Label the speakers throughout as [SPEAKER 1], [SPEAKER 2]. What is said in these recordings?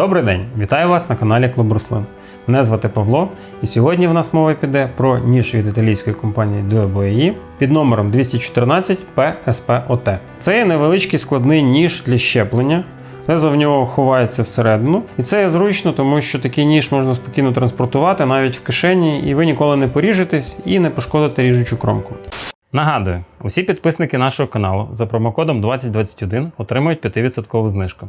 [SPEAKER 1] Добрий день! Вітаю вас на каналі Клуб Руслин. Мене звати Павло, і сьогодні в нас мова піде про ніж від італійської компанії Duo під номером 214 PSPOT. Це є невеличкий складний ніж для щеплення. Лезо в нього ховається всередину, і це зручно, тому що такий ніж можна спокійно транспортувати навіть в кишені, і ви ніколи не поріжетесь і не пошкодите ріжучу кромку. Нагадую, усі підписники нашого каналу за промокодом 2021 отримують 5% знижку.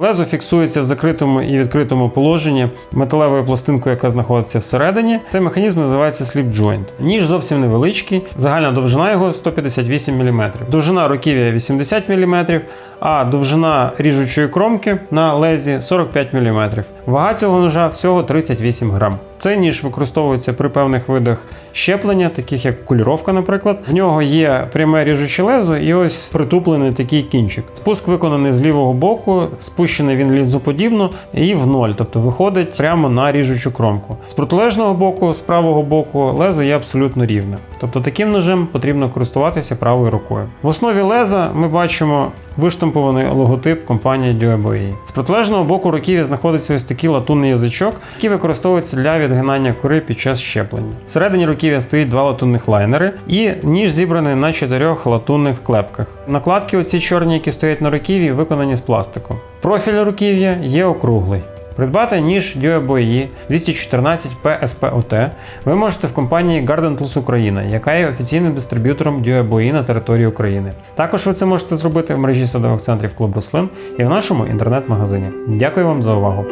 [SPEAKER 1] Лезо фіксується в закритому і відкритому положенні металевою пластинкою, яка знаходиться всередині. Цей механізм називається slip joint. Ніж зовсім невеличкий, загальна довжина його 158 мм. Довжина руків'я 80 мм, а довжина ріжучої кромки на лезі 45 мм. Вага цього ножа всього 38 грам. Цей ніж використовується при певних видах щеплення, таких як куліровка, наприклад. В нього є пряме ріжуче лезо і ось притуплений такий кінчик. Спуск виконаний з лівого боку, спущений він лінзоподібно і в ноль, тобто виходить прямо на ріжучу кромку. З протилежного боку, з правого боку, лезо є абсолютно рівне. Тобто таким ножем потрібно користуватися правою рукою. В основі леза ми бачимо виштампований логотип компанії Duo З протилежного боку руків'я знаходиться ось такий латунний язичок, який використовується для відгинання кори під час щеплення. Всередині руків'я стоїть два латунних лайнери, і ніж зібраний на чотирьох латунних клепках. Накладки, оці чорні, які стоять на руків'ї, виконані з пластику. Профіль руків'я є округлий. Придбати ніж Duo 214 PSPOT ви можете в компанії Garden Tools Україна, яка є офіційним дистриб'ютором Duo на території України. Також ви це можете зробити в мережі садових центрів Клуб Рослин і в нашому інтернет-магазині. Дякую вам за увагу!